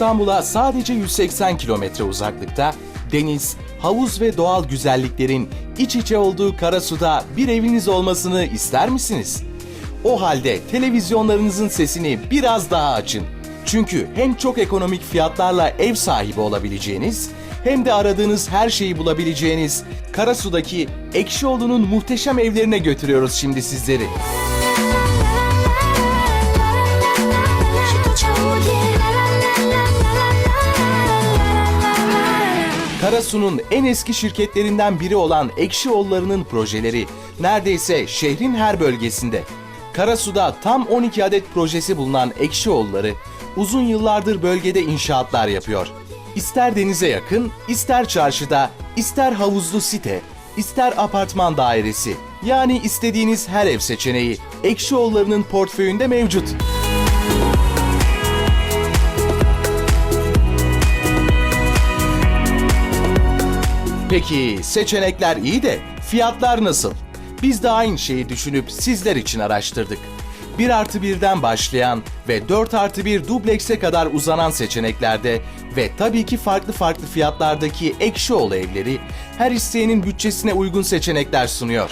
İstanbul'a sadece 180 kilometre uzaklıkta deniz, havuz ve doğal güzelliklerin iç içe olduğu Karasu'da bir eviniz olmasını ister misiniz? O halde televizyonlarınızın sesini biraz daha açın. Çünkü hem çok ekonomik fiyatlarla ev sahibi olabileceğiniz hem de aradığınız her şeyi bulabileceğiniz Karasu'daki Ekşioğlu'nun muhteşem evlerine götürüyoruz şimdi sizleri. Karasu'nun en eski şirketlerinden biri olan Ekşioğulları'nın projeleri neredeyse şehrin her bölgesinde. Karasu'da tam 12 adet projesi bulunan Ekşioğulları uzun yıllardır bölgede inşaatlar yapıyor. İster denize yakın, ister çarşıda, ister havuzlu site, ister apartman dairesi. Yani istediğiniz her ev seçeneği Ekşioğulları'nın portföyünde mevcut. Peki seçenekler iyi de fiyatlar nasıl? Biz de aynı şeyi düşünüp sizler için araştırdık. 1 artı 1'den başlayan ve 4 artı 1 dublekse kadar uzanan seçeneklerde ve tabii ki farklı farklı fiyatlardaki Ekşioğlu evleri her isteyenin bütçesine uygun seçenekler sunuyor.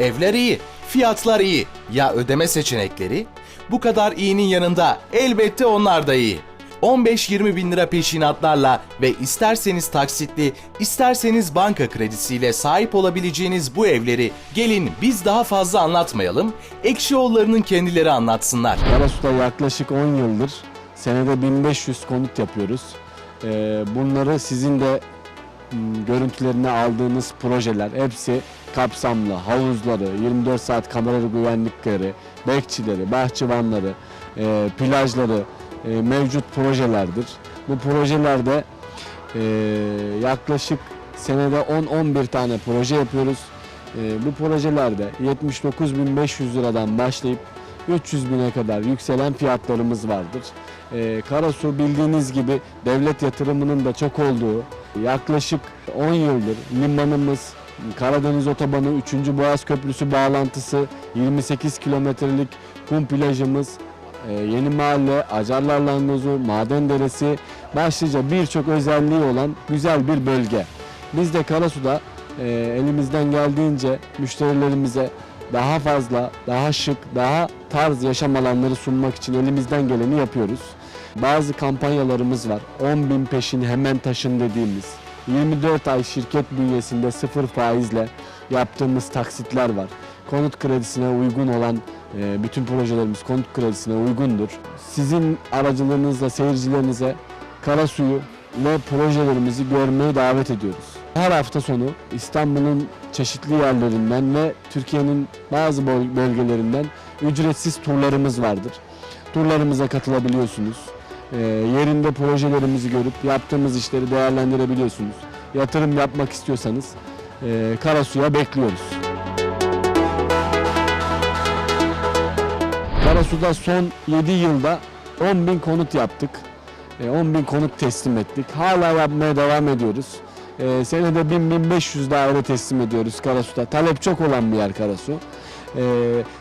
Evler iyi, fiyatlar iyi. Ya ödeme seçenekleri? Bu kadar iyinin yanında elbette onlar da iyi. 15-20 bin lira peşinatlarla ve isterseniz taksitli, isterseniz banka kredisiyle sahip olabileceğiniz bu evleri gelin biz daha fazla anlatmayalım, Ekşioğulları'nın kendileri anlatsınlar. Karasu'da yaklaşık 10 yıldır senede 1500 konut yapıyoruz. Ee, bunları sizin de görüntülerini aldığınız projeler hepsi kapsamlı. Havuzları, 24 saat kameralı güvenlikleri, bekçileri, bahçıvanları, e, plajları e, mevcut projelerdir. Bu projelerde e, yaklaşık senede 10-11 tane proje yapıyoruz. E, bu projelerde 79.500 liradan başlayıp 300 bine kadar yükselen fiyatlarımız vardır. Ee, Karasu bildiğiniz gibi devlet yatırımının da çok olduğu yaklaşık 10 yıldır limanımız, Karadeniz Otobanı 3. Boğaz Köprüsü bağlantısı, 28 kilometrelik kum plajımız, e, Yeni Mahalle, Acarlar Langozu, Maden Deresi başlıca birçok özelliği olan güzel bir bölge. Biz de Karasu'da e, elimizden geldiğince müşterilerimize daha fazla, daha şık, daha tarz yaşam alanları sunmak için elimizden geleni yapıyoruz. Bazı kampanyalarımız var. 10 bin peşin hemen taşın dediğimiz. 24 ay şirket bünyesinde sıfır faizle yaptığımız taksitler var. Konut kredisine uygun olan e, bütün projelerimiz konut kredisine uygundur. Sizin aracılığınızla seyircilerinize Karasu'yu ve projelerimizi görmeye davet ediyoruz. Her hafta sonu İstanbul'un çeşitli yerlerinden ve Türkiye'nin bazı böl- bölgelerinden ücretsiz turlarımız vardır. Turlarımıza katılabiliyorsunuz. Ee, yerinde projelerimizi görüp yaptığımız işleri değerlendirebiliyorsunuz. Yatırım yapmak istiyorsanız e, Karasu'ya bekliyoruz. Karasu'da son 7 yılda 10 bin konut yaptık. E, 10 bin konut teslim ettik. Hala yapmaya devam ediyoruz. E, senede 1000-1500 daire teslim ediyoruz Karasu'da. Talep çok olan bir yer Karasu. E,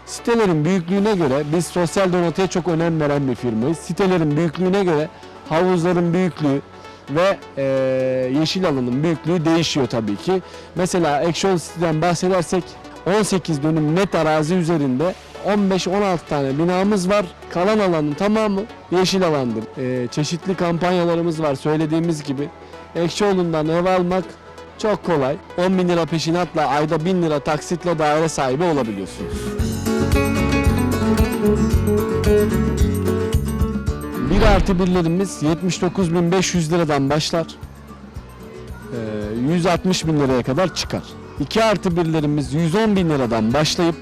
sitelerin büyüklüğüne göre biz sosyal donataya çok önem veren bir firmayız. Sitelerin büyüklüğüne göre havuzların büyüklüğü ve e, yeşil alanın büyüklüğü değişiyor tabii ki. Mesela Action City'den bahsedersek 18 dönüm net arazi üzerinde 15-16 tane binamız var. Kalan alanın tamamı yeşil alandır. Ee, çeşitli kampanyalarımız var söylediğimiz gibi. Ekşioğlu'ndan ev almak çok kolay. 10 bin lira peşinatla ayda 1000 lira taksitle daire sahibi olabiliyorsunuz. Bir artı birlerimiz 79.500 liradan başlar. Ee, 160 bin liraya kadar çıkar. 2 artı birlerimiz 110 bin liradan başlayıp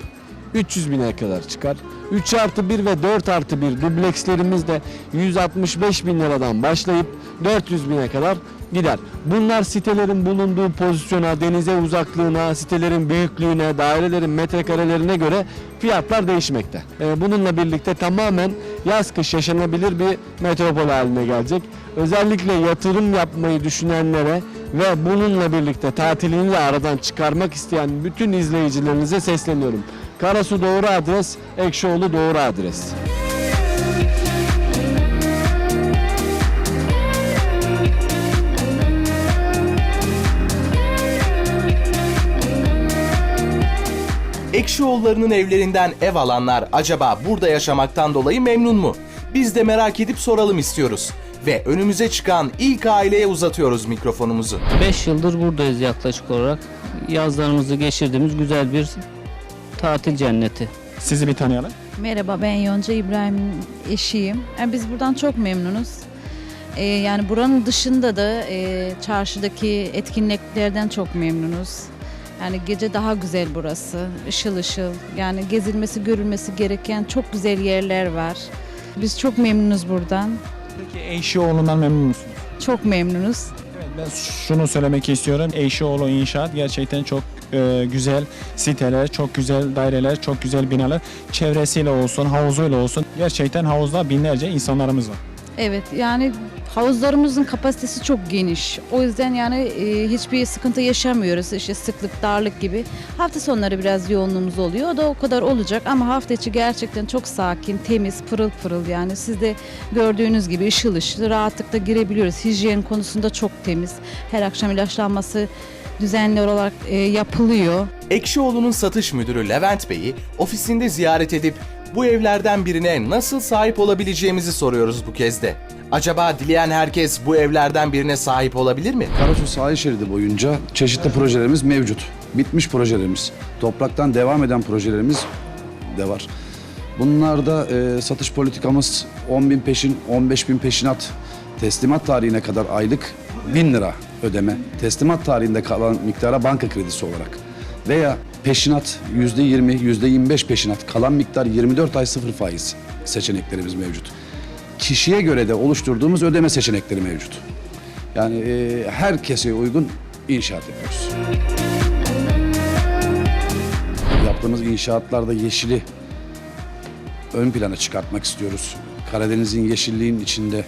300 bine kadar çıkar. 3 artı 1 ve 4 artı 1 dublekslerimiz de 165 bin liradan başlayıp 400 bine kadar gider. Bunlar sitelerin bulunduğu pozisyona, denize uzaklığına, sitelerin büyüklüğüne, dairelerin metrekarelerine göre fiyatlar değişmekte. Ee, Bununla birlikte tamamen yaz kış yaşanabilir bir metropol haline gelecek. Özellikle yatırım yapmayı düşünenlere ve bununla birlikte tatilini de aradan çıkarmak isteyen bütün izleyicilerinize sesleniyorum. Karasu doğru adres, Ekşioğlu doğru adres. Ekşioğulları'nın evlerinden ev alanlar acaba burada yaşamaktan dolayı memnun mu? Biz de merak edip soralım istiyoruz. Ve önümüze çıkan ilk aileye uzatıyoruz mikrofonumuzu. 5 yıldır buradayız yaklaşık olarak. Yazlarımızı geçirdiğimiz güzel bir tatil cenneti. Sizi bir tanıyalım. Merhaba ben Yonca İbrahim'in eşiyim. Yani biz buradan çok memnunuz. Ee, yani buranın dışında da e, çarşıdaki etkinliklerden çok memnunuz. Yani gece daha güzel burası. Işıl ışıl. Yani gezilmesi, görülmesi gereken çok güzel yerler var. Biz çok memnunuz buradan. Peki Eyşioğlu'ndan memnun musunuz? Çok memnunuz. Evet, ben şunu söylemek istiyorum. Eyşioğlu İnşaat gerçekten çok e, güzel siteler, çok güzel daireler, çok güzel binalar. Çevresiyle olsun, havuzuyla olsun. Gerçekten havuzda binlerce insanlarımız var. Evet yani havuzlarımızın kapasitesi çok geniş. O yüzden yani e, hiçbir sıkıntı yaşamıyoruz. İşte sıklık, darlık gibi. Hafta sonları biraz yoğunluğumuz oluyor. O da o kadar olacak ama hafta içi gerçekten çok sakin, temiz, pırıl pırıl yani. Siz de gördüğünüz gibi ışıl ışıl rahatlıkla girebiliyoruz. Hijyen konusunda çok temiz. Her akşam ilaçlanması düzenli olarak e, yapılıyor. Ekşioğlu'nun satış müdürü Levent Bey'i ofisinde ziyaret edip bu evlerden birine nasıl sahip olabileceğimizi soruyoruz bu kez de. Acaba dileyen herkes bu evlerden birine sahip olabilir mi? Karasu sahil şeridi boyunca çeşitli projelerimiz mevcut. Bitmiş projelerimiz, topraktan devam eden projelerimiz de var. Bunlarda e, satış politikamız 10 bin peşin, 15 bin peşinat, teslimat tarihine kadar aylık 1000 lira ödeme, teslimat tarihinde kalan miktara banka kredisi olarak veya peşinat %20, %25 peşinat, kalan miktar 24 ay sıfır faiz seçeneklerimiz mevcut. Kişiye göre de oluşturduğumuz ödeme seçenekleri mevcut. Yani e, herkese uygun inşaat yapıyoruz. Yaptığımız inşaatlarda yeşili ön plana çıkartmak istiyoruz. Karadeniz'in yeşilliğin içinde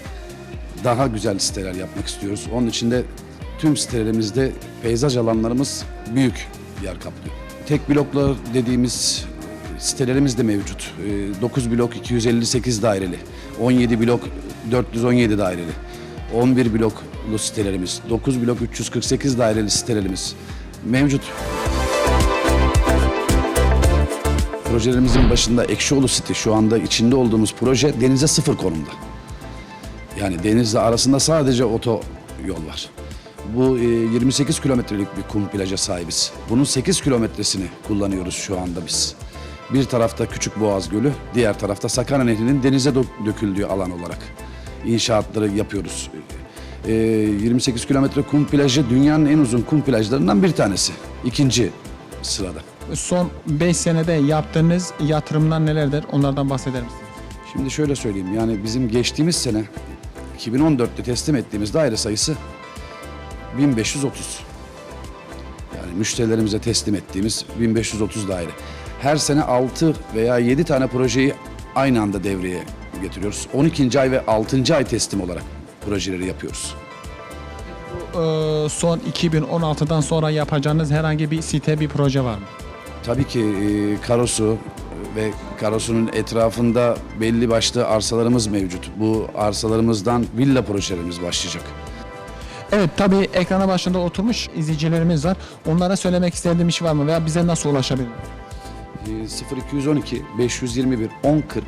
daha güzel siteler yapmak istiyoruz. Onun için de tüm sitelerimizde peyzaj alanlarımız büyük yer kaplıyor. Tek bloklar dediğimiz sitelerimiz de mevcut. 9 blok 258 daireli, 17 blok 417 daireli, 11 bloklu sitelerimiz, 9 blok 348 daireli sitelerimiz mevcut. Projelerimizin başında Ekşioğlu City şu anda içinde olduğumuz proje denize sıfır konumda. Yani denizle arasında sadece oto yol var. Bu e, 28 kilometrelik bir kum plaja sahibiz. Bunun 8 kilometresini kullanıyoruz şu anda biz. Bir tarafta Küçük Boğaz Gölü, diğer tarafta Sakarya Nehri'nin denize dö- döküldüğü alan olarak inşaatları yapıyoruz. E, 28 kilometre kum plajı dünyanın en uzun kum plajlarından bir tanesi. İkinci sırada. Son 5 senede yaptığınız yatırımlar nelerdir? Onlardan bahseder misiniz? Şimdi şöyle söyleyeyim yani bizim geçtiğimiz sene 2014'te teslim ettiğimiz daire sayısı 1530. Yani müşterilerimize teslim ettiğimiz 1530 daire. Her sene 6 veya 7 tane projeyi aynı anda devreye getiriyoruz. 12. ay ve 6. ay teslim olarak projeleri yapıyoruz. Ee, son 2016'dan sonra yapacağınız herhangi bir site, bir proje var mı? Tabii ki e, Karosu ve Karosu'nun etrafında belli başlı arsalarımız mevcut. Bu arsalarımızdan villa projelerimiz başlayacak. Evet tabii ekrana başında oturmuş izleyicilerimiz var. Onlara söylemek istediğim bir şey var mı veya bize nasıl ulaşabilir? E, 0212 521 1040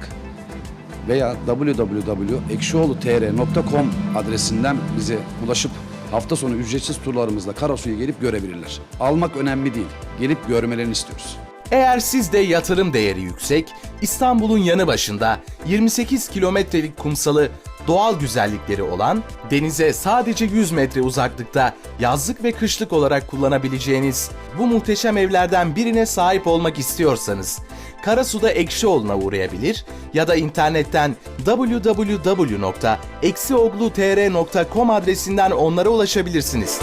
veya www.ekşioğlutr.com adresinden bize ulaşıp hafta sonu ücretsiz turlarımızla Karasu'yu gelip görebilirler. Almak önemli değil. Gelip görmelerini istiyoruz. Eğer sizde yatırım değeri yüksek, İstanbul'un yanı başında 28 kilometrelik kumsalı doğal güzellikleri olan, denize sadece 100 metre uzaklıkta yazlık ve kışlık olarak kullanabileceğiniz bu muhteşem evlerden birine sahip olmak istiyorsanız, Karasu'da Ekşioğlu'na uğrayabilir ya da internetten www.eksioglu.tr.com adresinden onlara ulaşabilirsiniz.